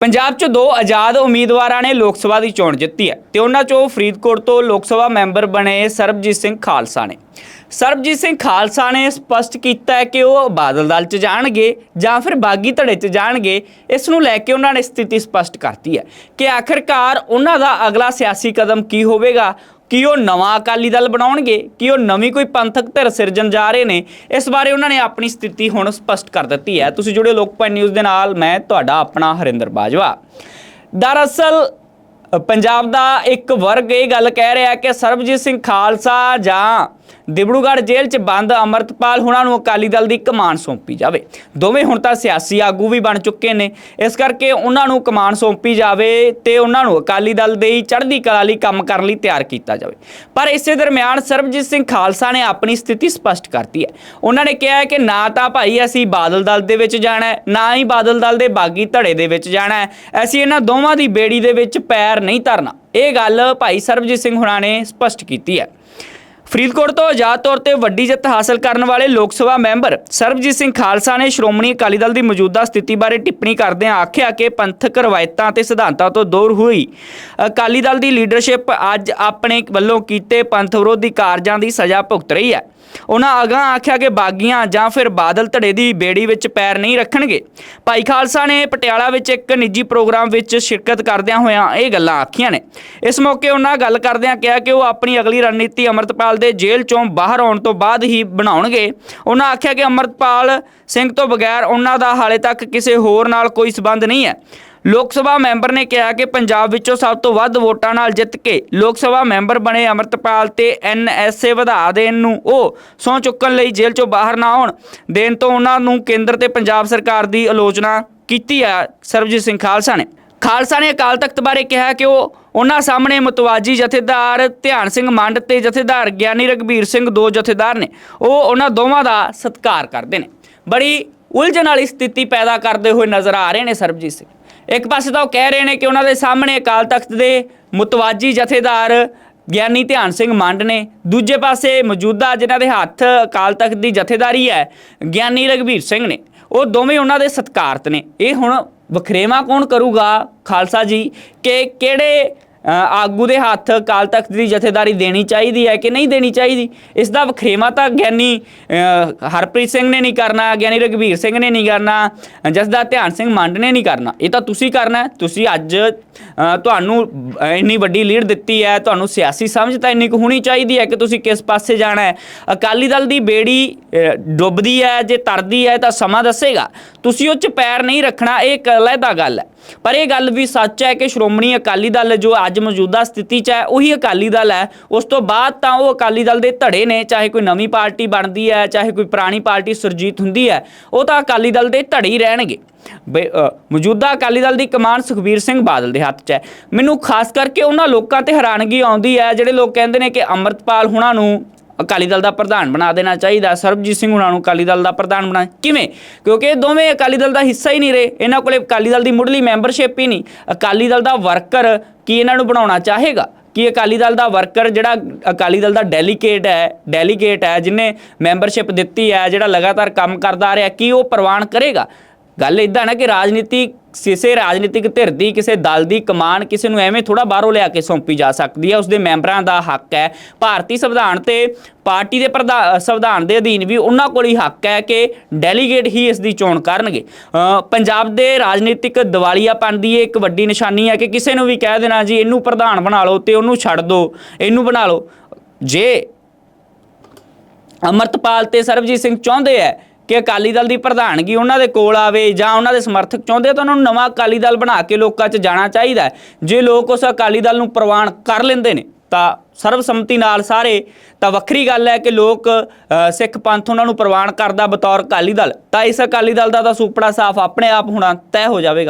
ਪੰਜਾਬ 'ਚ ਦੋ ਆਜ਼ਾਦ ਉਮੀਦਵਾਰਾਂ ਨੇ ਲੋਕ ਸਭਾ ਦੀ ਚੋਣ ਜਿੱਤੀ ਹੈ ਤੇ ਉਹਨਾਂ 'ਚੋਂ ਫਰੀਦਕੋਟ ਤੋਂ ਲੋਕ ਸਭਾ ਮੈਂਬਰ ਬਣੇ ਸਰਬਜੀਤ ਸਿੰਘ ਖਾਲਸਾ ਨੇ। ਸਰਬਜੀਤ ਸਿੰਘ ਖਾਲਸਾ ਨੇ ਸਪਸ਼ਟ ਕੀਤਾ ਹੈ ਕਿ ਉਹ ਬਾਦਲ ਦਲ 'ਚ ਜਾਣਗੇ ਜਾਂ ਫਿਰ ਬਾਗੀ ਧੜੇ 'ਚ ਜਾਣਗੇ, ਇਸ ਨੂੰ ਲੈ ਕੇ ਉਹਨਾਂ ਨੇ ਸਥਿਤੀ ਸਪਸ਼ਟ ਕਰਤੀ ਹੈ ਕਿ ਆਖਰਕਾਰ ਉਹਨਾਂ ਦਾ ਅਗਲਾ ਸਿਆਸੀ ਕਦਮ ਕੀ ਹੋਵੇਗਾ ਕੀ ਉਹ ਨਵਾਂ ਅਕਾਲੀ ਦਲ ਬਣਾਉਣਗੇ, ਕੀ ਉਹ ਨਵੀਂ ਕੋਈ ਪੰਥਕ ਧਿਰ ਸਿਰਜਣ ਜਾ ਰਹੇ ਨੇ, ਇਸ ਬਾਰੇ ਉਹਨਾਂ ਨੇ ਆਪਣੀ ਸਥਿਤੀ ਹੁਣ ਸਪਸ਼ਟ ਕਰ ਦਿੱਤੀ ਹੈ। ਤੁਸੀਂ ਜੁੜੇ ਲੋਕਪਾਲ ਨਿਊਜ਼ ਦੇ ਨਾਲ, ਮੈਂ ਤੁਹਾਡਾ ਆਪਣਾ ਹਰਿੰਦਰ ਬਾਜਵਾ। ਦਰਅਸਲ ਪੰਜਾਬ ਦਾ ਇੱਕ ਵਰਗ ਇਹ ਗੱਲ ਕਹਿ ਰਿਹਾ ਕਿ ਸਰਬਜੀਤ ਸਿੰਘ ਖਾਲਸਾ ਜਾਂ ਦਿਬੜੂਗੜ੍ਹ ਜੇਲ੍ਹ 'ਚ ਬੰਦ ਅਮਰਤਪਾਲ ਹੁਣਾਂ ਨੂੰ ਅਕਾਲੀ ਦਲ ਦੀ ਕਮਾਨ ਸੌਂਪੀ ਜਾਵੇ। ਦੋਵੇਂ ਹੁਣ ਤਾਂ ਸਿਆਸੀ ਆਗੂ ਵੀ ਬਣ ਚੁੱਕੇ ਨੇ। ਇਸ ਕਰਕੇ ਉਹਨਾਂ ਨੂੰ ਕਮਾਨ ਸੌਂਪੀ ਜਾਵੇ ਤੇ ਉਹਨਾਂ ਨੂੰ ਅਕਾਲੀ ਦਲ ਦੇ ਹੀ ਚੜ੍ਹਦੀ ਕਲਾ ਲਈ ਕੰਮ ਕਰਨ ਲਈ ਤਿਆਰ ਕੀਤਾ ਜਾਵੇ। ਪਰ ਇਸੇ ਦਰਮਿਆਨ ਸਰਬਜੀਤ ਸਿੰਘ ਖਾਲਸਾ ਨੇ ਆਪਣੀ ਸਥਿਤੀ ਸਪਸ਼ਟ ਕਰਤੀ ਹੈ। ਉਹਨਾਂ ਨੇ ਕਿਹਾ ਹੈ ਕਿ ਨਾ ਤਾਂ ਭਾਈ ਅਸੀਂ ਬਾਦਲ ਦਲ ਦੇ ਵਿੱਚ ਜਾਣਾ ਹੈ, ਨਾ ਹੀ ਬਾਦਲ ਦਲ ਦੇ ਬਾਗੀ ਧੜੇ ਦੇ ਵਿੱਚ ਜਾਣਾ ਹੈ। ਅਸੀਂ ਇਹਨਾਂ ਦੋਵਾਂ ਦੀ ਬੇੜੀ ਦੇ ਵਿੱਚ ਪੈਰ ਨਹੀਂ ਧਰਨਾ। ਇਹ ਗੱਲ ਭਾਈ ਸਰਬਜੀਤ ਸਿੰਘ ਹੁਣਾਂ ਨੇ ਸਪਸ਼ਟ ਕੀਤੀ ਹੈ। ਫਰੀਦਕੋਟ ਤੋਂ ਆਜ਼ਾਦ ਤੌਰ ਤੇ ਵੱਡੀ ਜਿੱਤ ਹਾਸਲ ਕਰਨ ਵਾਲੇ ਲੋਕ ਸਭਾ ਮੈਂਬਰ ਸਰਬਜੀਤ ਸਿੰਘ ਖਾਲਸਾ ਨੇ ਸ਼੍ਰੋਮਣੀ ਅਕਾਲੀ ਦਲ ਦੀ ਮੌਜੂਦਾ ਸਥਿਤੀ ਬਾਰੇ ਟਿੱਪਣੀ ਕਰਦਿਆਂ ਆਖਿਆ ਕਿ ਪੰਥਕ ਰਵਾਇਤਾਂ ਤੇ ਸਿਧਾਂਤਾਂ ਤੋਂ ਦੂਰ ਹੋਈ। ਅਕਾਲੀ ਦਲ ਦੀ ਲੀਡਰਸ਼ਿਪ ਅੱਜ ਆਪਣੇ ਵੱਲੋਂ ਕੀਤੇ ਪੰਥ ਵਿਰੋਧੀ ਕਾਰਜਾਂ ਦੀ ਸਜ਼ਾ ਭੁਗਤ ਰਹੀ ਹੈ। ਉਹਨਾਂ ਅਗਾਂਹ ਆਖਿਆ ਕਿ ਬਾਗੀਆਂ ਜਾਂ ਫਿਰ ਬਾਦਲ ਧੜੇ ਦੀ ਬੇੜੀ ਵਿੱਚ ਪੈਰ ਨਹੀਂ ਰੱਖਣਗੇ। ਭਾਈ ਖਾਲਸਾ ਨੇ ਪਟਿਆਲਾ ਵਿੱਚ ਇੱਕ ਨਿੱਜੀ ਪ੍ਰੋਗਰਾਮ ਵਿੱਚ ਸ਼ਿਰਕਤ ਕਰਦਿਆਂ ਹੋਇਆਂ ਇਹ ਗੱਲਾਂ ਆਖੀਆਂ ਨੇ। ਇਸ ਮੌਕੇ ਉਹਨਾਂ ਗੱਲ ਕਰਦਿਆਂ ਕਿਹਾ ਕਿ ਉਹ ਆਪਣੀ ਅਗਲੀ ਰਣਨੀਤੀ ਅਮਰਤਪਾਲ ਦੇ ਜੇਲ੍ਹ ਚੋਂ ਬਾਹਰ ਆਉਣ ਤੋਂ ਬਾਅਦ ਹੀ ਬਣਾਉਣਗੇ। ਉਹਨਾਂ ਆਖਿਆ ਕਿ ਅਮਰਤਪਾਲ ਸਿੰਘ ਤੋਂ ਬਗੈਰ ਉਹਨਾਂ ਦਾ ਹਾਲੇ ਤੱਕ ਕਿਸੇ ਹੋਰ ਨਾਲ ਕੋਈ ਸਬੰਧ ਨਹੀਂ ਹੈ। ਲੋਕ ਸਭਾ ਮੈਂਬਰ ਨੇ ਕਿਹਾ ਕਿ ਪੰਜਾਬ ਵਿੱਚੋਂ ਸਭ ਤੋਂ ਵੱਧ ਵੋਟਾਂ ਨਾਲ ਜਿੱਤ ਕੇ ਲੋਕ ਸਭਾ ਮੈਂਬਰ ਬਣੇ ਅਮਰਤਪਾਲ ਤੇ ਐਨਐਸਏ ਵਧਾ ਦੇਣ ਨੂੰ ਉਹ ਸਹੁੰ ਚੁੱਕਣ ਲਈ ਜੇਲ੍ਹ ਚੋਂ ਬਾਹਰ ਨਾ ਆਉਣ। ਦੇਣ ਤੋਂ ਉਹਨਾਂ ਨੂੰ ਕੇਂਦਰ ਤੇ ਪੰਜਾਬ ਸਰਕਾਰ ਦੀ ਆਲੋਚਨਾ ਕੀਤੀ ਹੈ ਸਰਬਜੀਤ ਸਿੰਘ ਖਾਲਸਾ ਨੇ ਖਾਲਸਾ ਨੇ ਅਕਾਲ ਤਖਤ ਬਾਰੇ ਕਿਹਾ ਕਿ ਉਹ ਉਹਨਾਂ ਸਾਹਮਣੇ ਮਤਵਾਜੀ ਜਥੇਦਾਰ ਧਿਆਨ ਸਿੰਘ ਮੰਡ ਤੇ ਜਥੇਦਾਰ ਗਿਆਨੀ ਰਗਵੀਰ ਸਿੰਘ ਦੋ ਜਥੇਦਾਰ ਨੇ। ਉਹ ਉਹਨਾਂ ਦੋਵਾਂ ਦਾ ਸਤਿਕਾਰ ਕਰਦੇ ਨੇ। ਬੜੀ ਉਲਝਣ ਵਾਲੀ ਸਥਿਤੀ ਪੈਦਾ ਕਰਦੇ ਹੋਏ ਨਜ਼ਰ ਆ ਰਹੇ ਨੇ ਸਰਬਜੀਤ ਸਿੰਘ। ਇੱਕ ਪਾਸੇ ਤਾਂ ਉਹ ਕਹਿ ਰਹੇ ਨੇ ਕਿ ਉਹਨਾਂ ਦੇ ਸਾਹਮਣੇ ਅਕਾਲ ਤਖਤ ਦੇ ਮੁਤਵਾਜੀ ਜਥੇਦਾਰ ਗਿਆਨੀ ਧਿਆਨ ਸਿੰਘ ਮੰਡ ਨੇ। ਦੂਜੇ ਪਾਸੇ ਮੌਜੂਦਾ ਜਿਨ੍ਹਾਂ ਦੇ ਹੱਥ ਅਕਾਲ ਤਖਤ ਦੀ ਜਥੇਦਾਰੀ ਹੈ, ਗਿਆਨੀ ਰਗਵੀਰ ਸਿੰਘ ਨੇ। ਉਹ ਦੋਵੇਂ ਉਹਨਾਂ ਦੇ ਸਤਿਕਾਰਤ ਨੇ। ਇਹ ਹੁਣ ਵਖਰੇਵਾ ਕੌਣ ਕਰੂਗਾ ਖਾਲਸਾ ਜੀ? ਕਿ ਕਿਹੜੇ ਆਗੂ ਦੇ ਹੱਥ ਅਕਾਲ ਤਖਤ ਦੀ ਜਥੇਦਾਰੀ ਦੇਣੀ ਚਾਹੀਦੀ ਹੈ ਕਿ ਨਹੀਂ ਦੇਣੀ ਚਾਹੀਦੀ? ਇਸ ਦਾ ਵਖਰੇਵਾ ਤਾਂ ਗਿਆਨੀ ਹਰਪ੍ਰੀਤ ਸਿੰਘ ਨੇ ਨਹੀਂ ਕਰਨਾ, ਗਿਆਨੀ ਰਗਵੀਰ ਸਿੰਘ ਨੇ ਨਹੀਂ ਕਰਨਾ ਜਿਸਦਾ ਧਿਆਨ ਸਿੰਘ ਮੰਡ ਨੇ ਨਹੀਂ ਕਰਨਾ। ਇਹ ਤਾਂ ਤੁਸੀਂ ਕਰਨਾ ਤੁਸੀਂ ਅੱਜ ਤੁਹਾਨੂੰ ਇੰਨੀ ਵੱਡੀ ਲੀਡ ਦਿੱਤੀ ਹੈ, ਤੁਹਾਨੂੰ ਸਿਆਸੀ ਸਮਝ ਤਾਂ ਇੰਨੀ ਕੁ ਹੋਣੀ ਚਾਹੀਦੀ ਹੈ ਕਿ ਤੁਸੀਂ ਕਿਸ ਪਾਸੇ ਜਾਣਾ ਹੈ। ਅਕਾਲੀ ਦਲ ਦੀ ਬੇੜੀ ਡੁੱਬਦੀ ਹੈ, ਜੇ ਤਰਦੀ ਹੈ ਤਾਂ ਸਮਾਂ ਦੱਸੇਗਾ। ਤੁਸੀਂ ਉਹ ਚ ਪੈਰ ਨਹੀਂ ਰੱਖਣਾ, ਇਹ ਇੱਕ ਦਾ ਗੱਲ ਹੈ। ਪਰ ਇਹ ਗੱਲ ਵੀ ਸੱਚ ਹੈ ਕਿ ਸ਼੍ਰੋਮਣੀ ਅਕਾਲੀ ਦਲ ਜੋ ਅੱਜ ਮੌਜੂਦਾ ਸਥਿਤੀ 'ਚ ਹੈ ਉਹੀ ਅਕਾਲੀ ਦਲ ਹੈ। ਉਸ ਤੋਂ ਬਾਅਦ ਤਾਂ ਉਹ ਅਕਾਲੀ ਦਲ ਦੇ ਧੜੇ ਨੇ ਚਾਹੇ ਕੋਈ ਨਵੀਂ ਪਾਰਟੀ ਬਣਦੀ ਹੈ ਚਾਹੇ ਕੋਈ ਪੁਰਾਣੀ ਪਾਰਟੀ ਸੁਰਜੀਤ ਹੁੰਦੀ ਹੈ ਉਹ ਤਾਂ ਅਕਾਲੀ ਦਲ ਦੇ ਧੜੇ ਹੀ ਰਹਿਣਗੇ। ਬਈ, ਮੌਜੂਦਾ ਅਕਾਲੀ ਦਲ ਦੀ ਕਮਾਨ ਸੁਖਬੀਰ ਸਿੰਘ ਬਾਦਲ ਦੇ ਹੱਥ 'ਚ ਹੈ। ਮੈਨੂੰ ਖਾਸ ਕਰਕੇ ਉਹਨਾਂ ਲੋਕਾਂ ਤੇ ਹੈਰਾਨਗੀ ਆਉਂਦੀ ਹੈ ਜਿਹੜੇ ਲੋਕ ਕਹਿੰਦੇ ਨੇ ਕਿ ਅੰਮ੍ਰਿਤਪਾਲ ਹੁਣਾਂ ਨੂੰ ਅਕਾਲੀ ਦਲ ਦਾ ਪ੍ਰਧਾਨ ਬਣਾ ਦੇਣਾ ਚਾਹੀਦਾ। ਸਰਬਜੀਤ ਸਿੰਘ ਹੁਣਾਂ ਨੂੰ ਅਕਾਲੀ ਦਲ ਦਾ ਪ੍ਰਧਾਨ ਬਣਾ ਕਿਵੇਂ? ਕਿਉਂਕਿ ਇਹ ਦੋਵੇਂ ਅਕਾਲੀ ਦਲ ਦਾ ਹਿੱਸਾ ਹੀ ਨਹੀਂ ਰਹੇ। ਇਹਨਾਂ ਕੋਲੇ ਅਕਾਲੀ ਦਲ ਦੀ ਮੁੱਢਲੀ ਮੈਂਬਰਸ਼ਿਪ ਹੀ ਨਹੀਂ। ਅਕਾਲੀ ਦਲ ਦਾ ਵਰਕਰ ਕੀ ਇਹਨਾਂ ਨੂੰ ਬਣਾਉਣਾ ਚਾਹੇਗਾ? ਕਿ ਅਕਾਲੀ ਦਲ ਦਾ ਵਰਕਰ ਜਿਹੜਾ ਅਕਾਲੀ ਦਲ ਦਾ ਡੈਲੀਗੇਟ ਹੈ ਡੈਲੀਗੇਟ ਹੈ, ਜਿਨੇ ਮੈਂਬਰਸ਼ਿਪ ਦਿੱਤੀ ਹੈ, ਜਿਹੜਾ ਲਗਾਤਾਰ ਕੰਮ ਕਰਦਾ ਆ ਰਿਹਾ, ਕੀ ਉਹ ਪ੍ਰਵਾਨ ਕਰੇਗਾ? ਗੱਲ ਇਦਾਂ ਨਾ ਕਿ ਰਾਜਨੀਤੀ ਕਿਸੇ ਰਾਜਨੀਤਿਕ ਧਿਰ ਦੀ ਕਿਸੇ ਦਲ ਦੀ ਕਮਾਨ ਕਿਸੇ ਨੂੰ ਐਵੇਂ ਥੋੜਾ ਬਾਹਰੋਂ ਲਿਆ ਕੇ ਸੌਂਪੀ ਜਾ ਸਕਦੀ ਹੈ ਉਸਦੇ ਮੈਂਬਰਾਂ ਦਾ ਹੱਕ ਹੈ। ਭਾਰਤੀ ਸੰਵਿਧਾਨ ਤੇ ਪਾਰਟੀ ਦੇ ਪ੍ਰਧਾਨ ਸੰਵਿਧਾਨ ਦੇ ਅਧੀਨ ਵੀ ਉਹਨਾਂ ਕੋਲ ਹੀ ਹੱਕ ਹੈ ਕਿ ਡੈਲੀਗੇਟ ਹੀ ਇਸ ਦੀ ਚੋਣ ਕਰਨਗੇ। ਅ, ਪੰਜਾਬ ਦੇ ਰਾਜਨੀਤਿਕ ਦਿਵਾਲੀਆਪਨ ਦੀ ਇਹ ਇੱਕ ਵੱਡੀ ਨਿਸ਼ਾਨੀ ਹੈ ਕਿ ਕਿਸੇ ਨੂੰ ਵੀ ਕਹਿ ਦੇਣਾ ਜੀ ਇਹਨੂੰ ਪ੍ਰਧਾਨ ਬਣਾ ਲਓ ਤੇ ਉਹਨੂੰ ਛੱਡ ਦਿਓ ਇਹਨੂੰ ਬਣਾ ਲਓ। ਜੇ ਅਮਰਤਪਾਲ ਤੇ ਸਰਬਜੀਤ ਸਿੰਘ ਚਾਹੁੰਦੇ ਐ ਕਿ ਅਕਾਲੀ ਦਲ ਦੀ ਪ੍ਰਧਾਨਗੀ ਉਹਨਾਂ ਦੇ ਕੋਲ ਆਵੇ ਜਾਂ ਉਹਨਾਂ ਦੇ ਸਮਰਥਕ ਚਾਹੁੰਦੇ ਤਾਂ ਉਹਨਾਂ ਨੂੰ ਨਵਾਂ ਅਕਾਲੀ ਦਲ ਬਣਾ ਕੇ ਲੋਕਾਂ 'ਚ ਜਾਣਾ ਚਾਹੀਦਾ ਜੇ ਲੋਕ ਉਸ ਅਕਾਲੀ ਦਲ ਨੂੰ ਪ੍ਰਵਾਨ ਕਰ ਲੈਂਦੇ ਨੇ, ਤਾਂ ਸਰਬਸੰਮਤੀ ਨਾਲ ਸਾਰੇ, ਤਾਂ ਵੱਖਰੀ ਗੱਲ ਹੈ ਕਿ ਲੋਕ ਸਿੱਖ ਪੰਥ ਉਹਨਾਂ ਨੂੰ ਪ੍ਰਵਾਨ ਕਰਦਾ ਬਤੌਰ ਅਕਾਲੀ ਦਲ। ਤਾਂ ਇਸ ਅਕਾਲੀ ਦਲ ਦਾ ਤਾਂ ਸੁਪੜਾ ਸਾਫ਼ ਆਪਣੇ ਆਪ ਹੋਣਾ ਤੈਅ ਹੋ ਜਾਵੇਗਾ।